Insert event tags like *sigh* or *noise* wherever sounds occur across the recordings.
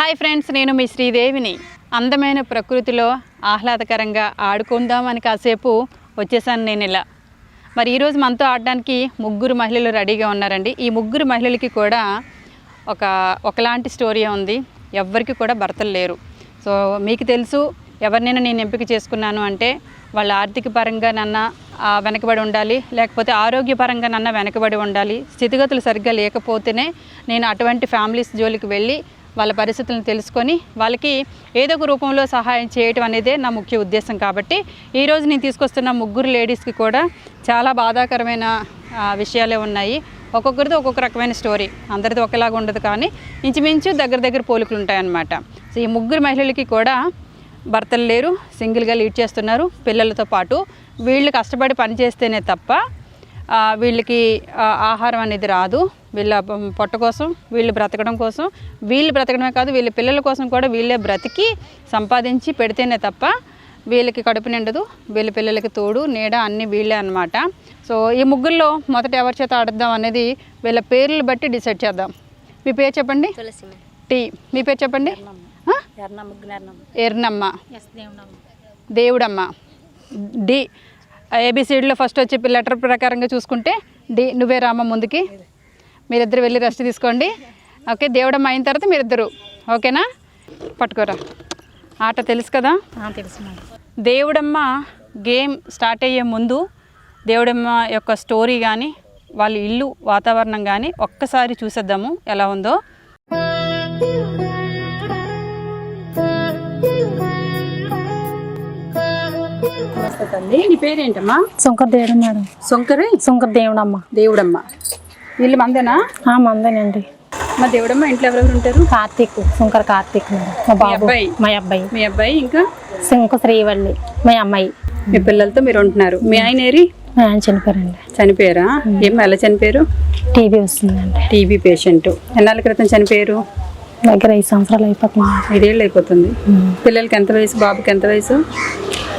Hi friends నేను మీ శ్రీదేవిని. అందమైన ప్రకృతిలో ఆహ్లాదకరంగా ఆడుకుందామని కాసేపు వచ్చేసాను నేను ఇలా. మరి ఈరోజు మనతో ఆడడానికి ముగ్గురు మహిళలు రెడీగా ఉన్నారండి. ఈ ముగ్గురు మహిళలకి కూడా ఒక ఒకలాంటి స్టోరీ ఉంది. ఎవ్వరికి కూడా భర్తలు లేరు. సో మీకు తెలుసు ఎవరినైనా నేను ఎంపిక చేసుకున్నాను అంటే వాళ్ళ ఆర్థిక పరంగా నన్న వెనకబడి ఉండాలి. లేకపోతే ఆరోగ్యపరంగా నన్న వెనకబడి ఉండాలి. స్థితిగతులు సరిగ్గా లేకపోతేనే నేను అటువంటి ఫ్యామిలీస్ జోలికి వెళ్ళి వాళ్ళ పరిస్థితులను తెలుసుకొని వాళ్ళకి ఏదో ఒక రూపంలో సహాయం చేయటం అనేదే నా ముఖ్య ఉద్దేశం కాబట్టి ఈరోజు నేను తీసుకొస్తున్న ముగ్గురు లేడీస్కి కూడా చాలా బాధాకరమైన విషయాలే ఉన్నాయి. ఒక్కొక్కరిది ఒక్కొక్క రకమైన స్టోరీ. అందరిది ఒకేలాగా ఉండదు కానీ ఇంచుమించు దగ్గర దగ్గర పోలికలు ఉంటాయన్నమాట. సో ఈ ముగ్గురు మహిళలకి కూడా భర్తలు లేరు సింగిల్గా లీడ్ చేస్తున్నారు. పిల్లలతో పాటు వీళ్ళు కష్టపడి పని చేస్తేనే తప్ప వీళ్ళకి ఆహారం అనేది రాదు. వీళ్ళ పొట్ట కోసం వీళ్ళు బ్రతకడం కోసం. వీళ్ళు బ్రతకడమే కాదు వీళ్ళ పిల్లల కోసం కూడా వీళ్ళే బ్రతికి సంపాదించి పెడితేనే తప్ప వీళ్ళకి కడుపు నిండదు వీళ్ళ పిల్లలకి తోడు నీడ అన్నీ వీళ్ళే అన్నమాట. సో ఈ ముగ్గురులో మొదట ఎవరి చేత ఆడదాం అనేది వీళ్ళ పేర్లు బట్టి డిసైడ్ చేద్దాం. మీ పేరు చెప్పండి? టీ. మీ పేరు చెప్పండి? ఎర్నమ్మ దేవుడమ్మ. దేవుడమ్మ. డి. ఏబిసిడిలో ఫస్ట్ వచ్చే లెటర్ ప్రకారంగా చూసుకుంటే డి. నువ్వే రామ ముందుకి. మీరిద్దరు వెళ్ళి రెస్ట్ తీసుకోండి. ఓకే దేవుడమ్మ అయిన తర్వాత మీరిద్దరు. ఓకేనా? పట్టుకోరా. ఆట తెలుసు కదా? తెలుసు దేవుడమ్మ గేమ్ స్టార్ట్ అయ్యే ముందు దేవుడమ్మ యొక్క స్టోరీ కానీ వాళ్ళ ఇల్లు వాతావరణం కానీ ఒక్కసారి చూసేద్దాము. ఎలా ఉందో? నీ పేరేంటమ్మా? శంకర దేవుడు మేడం. సొంకరి శంకర దేవుడమ్మ. దేవుడమ్మ. వీళ్ళు మందేనా? ఆ మందేనండి. మా దేవుడమ్మ ఇంట్లో ఎవరెవరు ఉంటారు? కార్తీక్ శంకర కార్తీక్ మా బాబు అబ్బాయి? మా అబ్బాయి. మీ అబ్బాయి ఇంకా? శంక శ్రీవల్లి మా అమ్మాయి. మీ పిల్లలతో మీరు ఉంటున్నారు. మీ ఆయన ఏరి? ఆయన చనిపోయారండి. చనిపోయారా? ఏం ఎలా చనిపోయారు? టీబీ వస్తుందండి. TB patient. ఎన్నాళ్ళ క్రితం చనిపోయారు? దగ్గర ఐదు సంవత్సరాలు అయిపోతుంది. ఐదేళ్ళు అయిపోతుంది. పిల్లలకి ఎంత వయసు? బాబుకి ఎంత వయసు?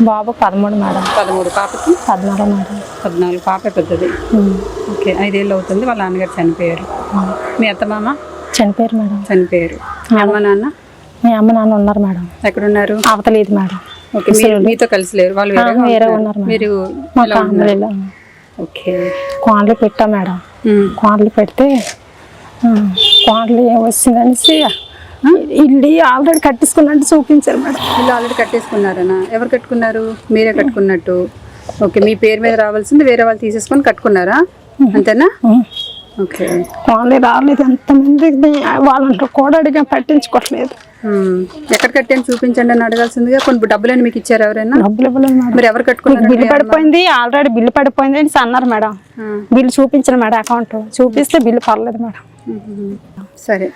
బాబు పదమూడు మేడం. పదమూడు. పాపకి? పద్నాలుగు మేడం. పద్నాలుగు. పాప పెద్దది. ఓకే. ఐదేళ్ళు అవుతుంది. వాళ్ళ నాన్నగారు చనిపోయారు. మీ అత్తమామ చనిపోయారు మేడం. చనిపోయారు. మీ అమ్మ నాన్న? మా అమ్మ నాన్న ఉన్నారు మేడం. ఎక్కడున్నారు? అవతలేదు మేడం. ఓకే. మీరు మీతో కలిసి లేరు. వాళ్ళు వేరే. ఉన్నారు. మీరు ఓకే. కోండ్లు పెట్టా మేడం. కోండ్లు పెడితే కోండ్లు ఏం వచ్చిందనేసి ఇల్లు ఆల్రెడీ కట్టించుకున్నట్టు చూపించారు మేడం. ఇల్లు ఆల్రెడీ కట్టేసుకున్నారనా? ఎవరు కట్టుకున్నారు? మీరే కట్టుకున్నట్టు. ఓకే మీ పేరు మీద రావాల్సింది వేరే వాళ్ళు తీసేసుకొని కట్టుకున్నారా? అంతేనా? ఓకే. కోండ్లు రాలేదు ఎంతమంది వాళ్ళంటారు కూడా అడిగా పట్టించుకోవట్లేదు. ఎక్కడ కట్టాను చూపించండి అని అడగాల్సిందిగా కొన్ని డబ్బులని మీకు ఇచ్చారు ఎవరైనా? డబ్బులు మరి ఎవరు కట్టుకున్నారు బిల్లు పడిపోయింది ఆల్రెడీ బిల్లు పడిపోయింది అని అన్నారు మేడం. బిల్లు చూపించాను మేడం అకౌంట్. చూపిస్తే బిల్లు పర్లేదు మేడం. సరే.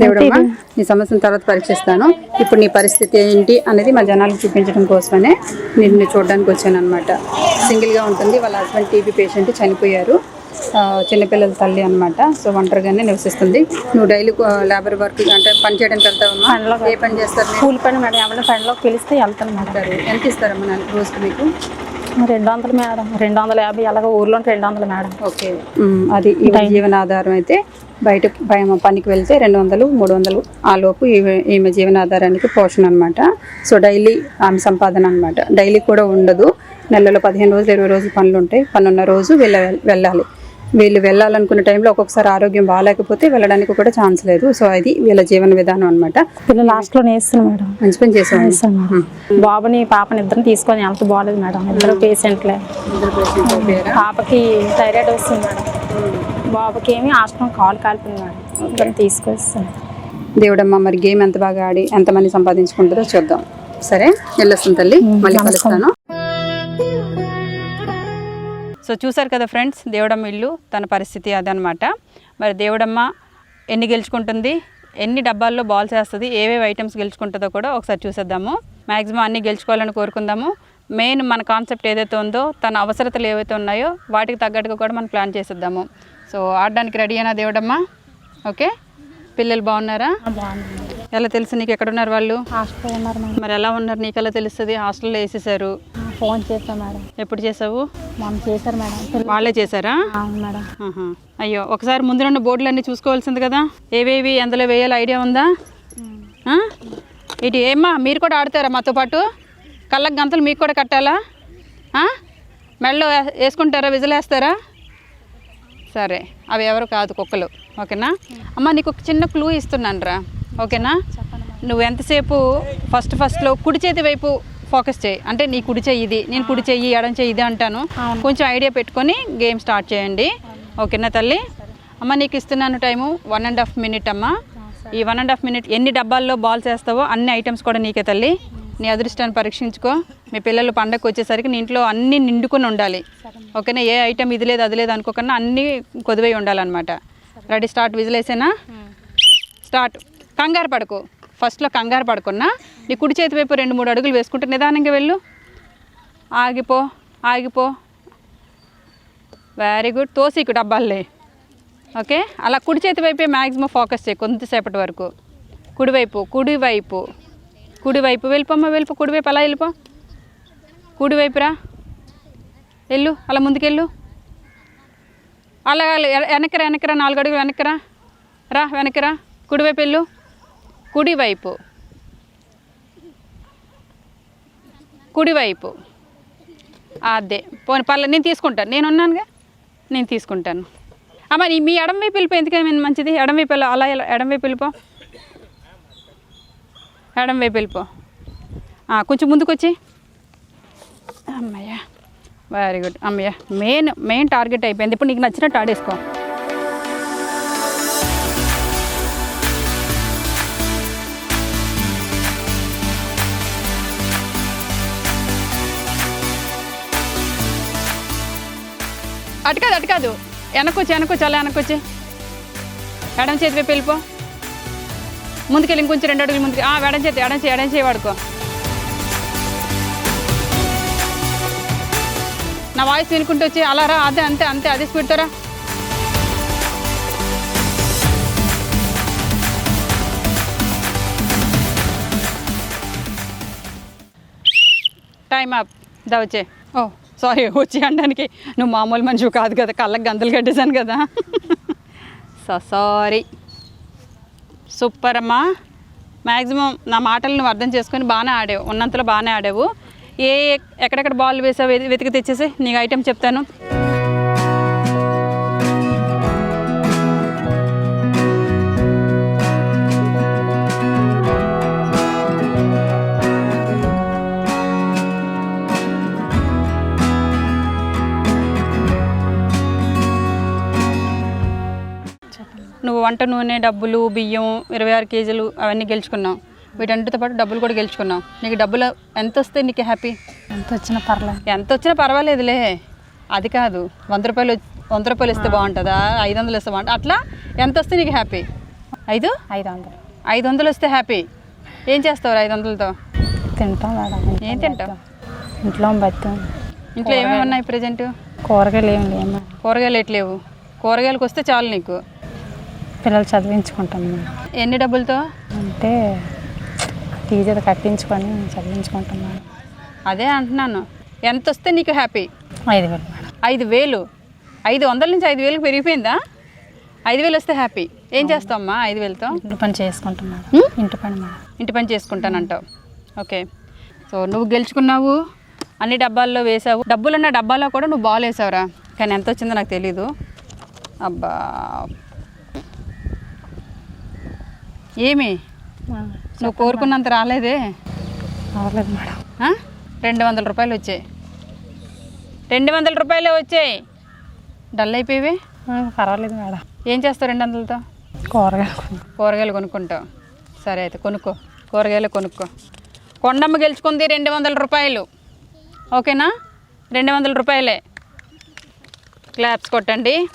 దేవుడమ్మా నీ సమస్యను తర్వాత పరీక్షిస్తాను. ఇప్పుడు నీ పరిస్థితి ఏంటి అనేది మా జనాలకు చూపించడం కోసమనే నిన్ను చూడడానికి వచ్చాను అనమాట సింగిల్గా ఉంటుంది. వాళ్ళ హస్బెండ్ టీబీ పేషెంట్ చనిపోయారు. చిన్నపిల్లల తల్లి అనమాట సో ఒంటరిగానే నివసిస్తుంది. నువ్వు డైలీ లేబర్ వర్క్ అంటే పని చేయడానికి వెళ్తావమ్మా? ఏ పని చేస్తారు? మీరు? కూలి పని మేడం. ఏమైనా పనిలోకి పిలిస్తే వెళ్తాను సరే. ఎంత ఇస్తారమ్మా నాకు రోజుకి మీకు? రెండు వందలు మేడం. రెండు వందల యాభై. అలాగే ఊర్లో రెండు వందలు మేడం. ఓకే. అది ఈ జీవనాధారం అయితే బయట పనికి వెళ్తే రెండు వందలు మూడు వందలు. ఆ లోపు ఈమె ఈమె జీవనాధారానికి పోషణ అనమాట సో డైలీ ఆమె సంపాదన అనమాట డైలీ కూడా ఉండదు. నెలలో పదిహేను రోజులు ఇరవై రోజులు పనులు ఉంటాయి. పనున్న రోజు వెళ్ళ వెళ్ళాలి. వీళ్ళు వెళ్ళాలనుకున్న టైంలో ఒక్కొక్కసారి ఆరోగ్యం బాగాలేకపోతే వెళ్ళడానికి కూడా ఛాన్స్ లేదు. సో అది వీళ్ళ జీవన విధానం అనమాట పిల్లలు లాస్ట్లో నేస్తాను మేడం. మంచి పని చేసాం వేస్తాను మేడం. బాబుని పాపని ఇద్దరిని తీసుకొని వెళ్తే బాగాలేదు మేడం. ఇద్దరు పేషెంట్లే పాపకి థైరాయిడ్ వస్తుంది మేడం. బాబుకి ఏమి ఆశ్రమం కాలు కాలిపోయింది మేడం. ఇద్దరిని తీసుకొస్తాను. దేవుడమ్మ మరి గేమ్ ఎంత బాగా ఆడి ఎంతమంది సంపాదించుకుంటుందో చూద్దాం. సరే? వెళ్ళొస్తాను తల్లి. మళ్ళీ కలుస్తాను. సో చూసారు కదా ఫ్రెండ్స్ దేవుడమ్మ ఇల్లు తన పరిస్థితి అదనమాట మరి దేవుడమ్మ ఎన్ని గెలుచుకుంటుంది? ఎన్ని డబ్బాల్లో బాల్స్ వేస్తుంది? ఏవేవి ఐటమ్స్ గెలుచుకుంటుందో కూడా ఒకసారి చూసేద్దాము. మ్యాక్సిమం అన్నీ గెలుచుకోవాలని కోరుకుందాము. మెయిన్ మన కాన్సెప్ట్ ఏదైతే ఉందో తన అవసరతలు ఏవైతే ఉన్నాయో వాటికి తగ్గట్టుగా కూడా మనం ప్లాన్ చేసేద్దాము. సో ఆడడానికి రెడీ అయినా దేవుడమ్మ? ఓకే? పిల్లలు బాగున్నారా? ఎలా తెలుసు నీకు ఎక్కడ ఉన్నారు వాళ్ళు? హాస్పిటల్ ఉన్నారు మేడం. మరి ఎలా ఉన్నారు? నీకు ఎలా తెలుస్తుంది? హాస్టల్లో వేసేసారు ఫోన్ చేస్తాం మేడం. ఎప్పుడు చేసావు మొన్న చేశారు మేడం. వాళ్ళే చేశారా? అవును మేడం. అయ్యో ఒకసారి ముందు రెండు బోర్డులు అన్నీ చూసుకోవాల్సింది కదా? ఏవేవి అందులో వేయాలి ఐడియా ఉందా? ఇటు ఏమ్మా మీరు కూడా ఆడతారా మాతో పాటు? కళ్ళకు గంతలు మీకు కూడా కట్టాలా? వే- వేసుకుంటారా? విజిలేస్తారా? సరే అవి ఎవరు కాదు కుక్కలు ఓకేనా? అమ్మ నీకు ఒక చిన్న క్లూ ఇస్తున్నాను రా ఓకేనా? నువ్వు ఎంతసేపు ఫస్ట్ ఫస్ట్లో కుడి చేతి వైపు ఫోకస్ చేయి అంటే నీ కుడి చెయ్యి ఇది నేను కుడి చెయ్యి ఎడం చెయ్యి ఇది అంటాను. కొంచెం ఐడియా పెట్టుకొని గేమ్ స్టార్ట్ చేయండి ఓకేనా తల్లి? అమ్మ నీకు ఇస్తున్నాను time one and half minute అమ్మ. ఈ వన్ అండ్ హాఫ్ మినిట్ ఎన్ని డబ్బాల్లో బాల్స్ వేస్తావో అన్ని ఐటమ్స్ కూడా నీకే తల్లి. నీ అదృష్టాన్ని పరీక్షించుకో. మీ పిల్లలు పండగకు వచ్చేసరికి నీ ఇంట్లో అన్నీ నిండుకొని ఉండాలి. ఓకేనా? ఏ ఐటమ్ ఇది లేదు అది లేదు అనుకోకుండా అన్నీ కొద్దివై ఉండాలన్నమాట. Ready start. విజిలేసేనా? స్టార్ట్. కంగారు పడకు. ఫస్ట్లో కంగారు పడకున్నా. నీ కుడి చేతి వైపు రెండు మూడు అడుగులు వేసుకుంటే నిదానంగా వెళ్ళు. ఆగిపో ఆగిపో. వెరీ గుడ్ తోసీకు డబ్బాలే. ఓకే? అలా కుడి చేతి వైపే మ్యాక్సిమం ఫోకస్ చేయి కొంతసేపటి వరకు. కుడివైపు కుడివైపు. కుడివైపు వెళ్ళిపోమ్మ వెళ్ళిపో కుడివైపు అలా వెళ్ళిపో. కుడివైపురా. వెళ్ళు అలా ముందుకెళ్ళు. అలా వెనకరా వెనకరా నాలుగు అడుగులు వెనకరా రా. వెనకరా కుడివైపు వెళ్ళు. కుడివైపు. కుడివైపు. అదే. పోనీ పర్లేదు నేను తీసుకుంటాను. నేను ఉన్నానుగా? నేను తీసుకుంటాను. అమ్మ మీ ఎడం వైపు వెళ్ళిపో ఎందుకని మంచిది? ఎడం వైపు అలా ఎడం వైపు వెళ్ళిపో. ఎడం వైపు వెళ్ళిపో. కొంచెం ముందుకు వచ్చి అమ్మయ్య వెరీ గుడ్ అమ్మయ్య మెయిన్ మెయిన్ టార్గెట్ అయిపోయింది. ఇప్పుడు నీకు నచ్చినట్టు ఆడేసుకో అటు కాదు అటు కాదు. వెనకొచ్చి వెనకొచ్చి అలా వెనకొచ్చి ఎడం చేతి వైపు వెళ్ళిపో. ముందుకెళ్ళి ఇంకొంచెం రెండు అడుగులు ముందుకు. ఆ, ఎడం చేతి ఎడం చేయి ఎడం చేయి వాడుకో. నా వాయిస్ వినుకుంటూ వచ్చి అలా రా అదే అంతే అంతే అదే స్పీడ్తో రా. టైం అప్ దా వచ్చే. ఓ. సారీ వచ్చి అనడానికి. నువ్వు మామూలు మనిషి కాదు కదా కళ్ళకి గంతలు కట్టేశాను కదా. *laughs* సో సారీ సూపర్ అమ్మా మ్యాక్సిమం నా మాటలు నువ్వు అర్థం చేసుకొని బాగానే ఆడావు ఉన్నంతలో బాగానే ఆడావు. ఏ ఎక్కడెక్కడ బాల్ వేసావు వెతికి తెచ్చేసి నీకు ఐటెం చెప్తాను. నువ్వు వంట నూనె డబ్బులు బియ్యం ఇరవై ఆరు కేజీలు అవన్నీ గెలుచుకున్నావు. వీటన్నిటితో పాటు డబ్బులు కూడా గెలుచుకున్నావు. నీకు డబ్బులు ఎంత వస్తే నీకు హ్యాపీ ఎంత వచ్చినా పర్లేదు. ఎంత వచ్చినా పర్వాలేదులే. అది కాదు. వంద రూపాయలు వంద రూపాయలు ఇస్తే బాగుంటుందా? ఐదు వందలు ఇస్తే బాగుంటుంది అట్లా ఎంత వస్తే నీకు హ్యాపీ ఐదు? ఐదు వందలు. ఐదు వందలు వస్తే హ్యాపీ ఏం చేస్తావు ఐదు వందలతో? తింటాం మేడం. ఏం తింటావు? ఇంట్లో బతాం ఇంట్లో ఏమేమి ఉన్నాయి ప్రజెంట్? కూరగాయలు ఏమి లేవు. కూరగాయలు ఎట్లేవు? కూరగాయలకు వస్తే చాలు నీకు. పిల్లలు చదివించుకుంటాం. ఎన్ని డబ్బులతో? అంటే టీచర్ కట్టించుకొని చదివించుకుంటాం మేడం. అదే అంటున్నాను. ఎంత వస్తే నీకు హ్యాపీ? ఐదు వేలు మేడం. ఐదు వేలు? ఐదు వందల నుంచి ఐదు వేలకు పెరిగిపోయిందా? ఐదు వేలు వస్తే హ్యాపీ. ఏం చేస్తావమ్మా ఐదు వేలతో? ఇంటి పని చేసుకుంటాం మేడం. హ్మ్? ఇంటి పని మేడం. ఇంటి పని చేసుకుంటానంటావు. ఓకే. సో నువ్వు గెలుచుకున్నావు అన్ని డబ్బాల్లో వేసావు. డబ్బులున్న డబ్బాలో కూడా నువ్వు బాల్ వేసావురా. కానీ ఎంత వచ్చిందో నాకు తెలీదు. అబ్బా. ఏమి? నువ్వు కోరుకున్నంత రాలేదే? అవ్వలేదు మేడం? రెండు వందల రూపాయలు వచ్చాయి. రెండు వందల రూపాయలే వచ్చాయి. డల్ అయిపోయివే? ఆ, పర్వాలేదు మేడం. ఏం చేస్తావు రెండు వందలతో? కూరగాయలు కూరగాయలు కొనుక్కుంటావు. సరే అయితే కొనుక్కో. కూరగాయలు కొనుక్కో. కొండమ్మ గెలుచుకుంది రెండు వందల రూపాయలు. ఓకేనా? రెండు వందల రూపాయలే. క్లాప్స్ కొట్టండి.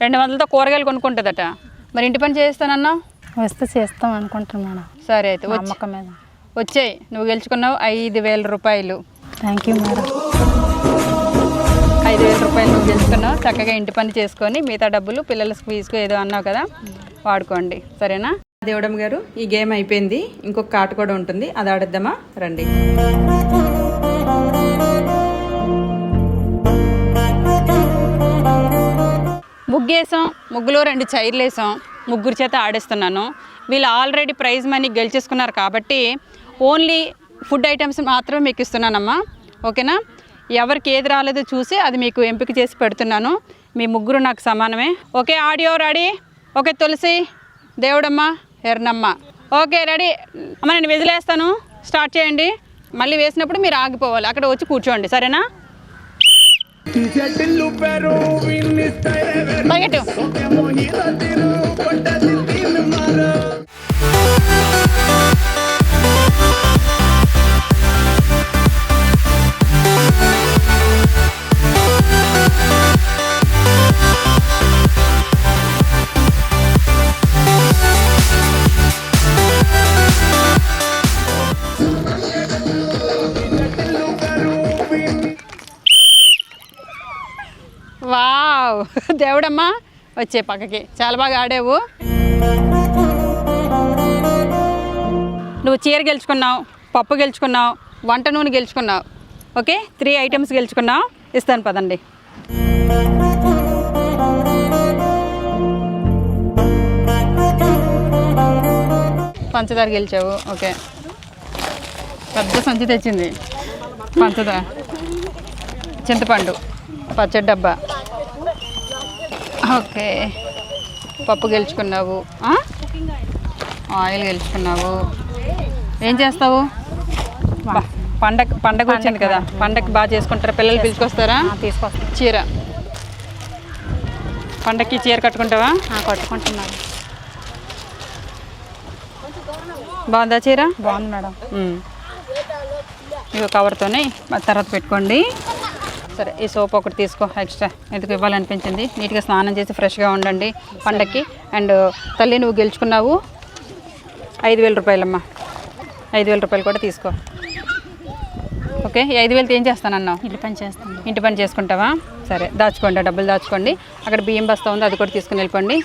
రెండు వందలతో కూరగాయలు కొనుక్కుంటుందట. మరి ఇంటి పని చేస్తానన్నా వస్తే చేస్తాం అనుకుంటాను మేడం. సరే అయితే వచ్చి నమ్మకం మీద. వచ్చాయి నువ్వు గెలుచుకున్నావు ఐదు వేల రూపాయలు. థ్యాంక్ యూ మేడం ఐదు వేల రూపాయలు నువ్వు గెలుచుకున్నావు చక్కగా ఇంటి పని చేసుకొని మిగతా డబ్బులు పిల్లల స్క్వీజ్కు ఏదో అన్నావు కదా వాడుకోండి. సరేనా? దేవుడమ్మ గారు ఈ గేమ్ అయిపోయింది. ఇంకొక ఆట కూడా ఉంటుంది అది ఆడద్దామా? రండి. ముగ్గేసాం ముగ్గులో రెండు చైర్లు వేసాం ముగ్గురు చేత ఆడేస్తున్నాను. వీళ్ళు ఆల్రెడీ ప్రైజ్ మనీ గెలిచేసుకున్నారు కాబట్టి ఓన్లీ ఫుడ్ ఐటమ్స్ మాత్రమే మీకు ఇస్తున్నానమ్మా. ఓకేనా? ఎవరికి ఏది రాలేదో చూసి అది మీకు ఎంపిక చేసి పెడుతున్నాను. మీ ముగ్గురు నాకు సమానమే. Okay audio ready? Okay Tulasi Devudamma Ernamma okay ready. అమ్మ నేను విజిలేస్తాను. స్టార్ట్ చేయండి. మళ్ళీ వేసినప్పుడు మీరు ఆగిపోవాలి. అక్కడ వచ్చి కూర్చోండి. సరేనా? చెట్టిల్లు వచ్చే పక్కకి. చాలా బాగా ఆడావు. నువ్వు చీర గెలుచుకున్నావు పప్పు గెలుచుకున్నావు వంట నూనె గెలుచుకున్నావు. ఓకే? త్రీ ఐటమ్స్ గెలుచుకున్నావు. ఇస్తాను పదండి. పంచదార గెలిచావు. ఓకే. పెద్ద సంచి తెచ్చింది. పంచదార. చింతపండు. పచ్చడి డబ్బా. ఓకే. పప్పు గెలుచుకున్నావు? ఆయిల్ గెలుచుకున్నావు. ఏం చేస్తావు? పండగ పండగ వచ్చింది కదా. పండగ. బాగా చేసుకుంటారా? పిల్లలు పిలుచుకొస్తారా? తీసుకొస్తాను చీర. పండగకి చీర కట్టుకుంటావా? కట్టుకుంటున్నాను. బాగుందా చీర? బాగుంది మేడం. ఇవి కవర్తోనే తర్వాత పెట్టుకోండి. సరే ఈ సోప్ ఒకటి తీసుకో ఎక్స్ట్రా ఎందుకు ఇవ్వాలనిపించింది? నీట్గా స్నానం చేసి ఫ్రెష్గా ఉండండి పండక్కి. అండ్ తల్లి నువ్వు గెలుచుకున్నావు ఐదు వేల రూపాయలమ్మా. ఐదు వేల రూపాయలు కూడా తీసుకో. ఓకే ఈ ఐదు వేలతో ఏం చేస్తానన్నావు? ఇల్లు పని చేస్తాను. ఇంటి పని చేసుకుంటావా? సరే దాచుకోండి డబ్బులు దాచుకోండి. అక్కడ బియ్యం బస్తా ఉంది అది కూడా తీసుకుని వెళ్ళిపోండి.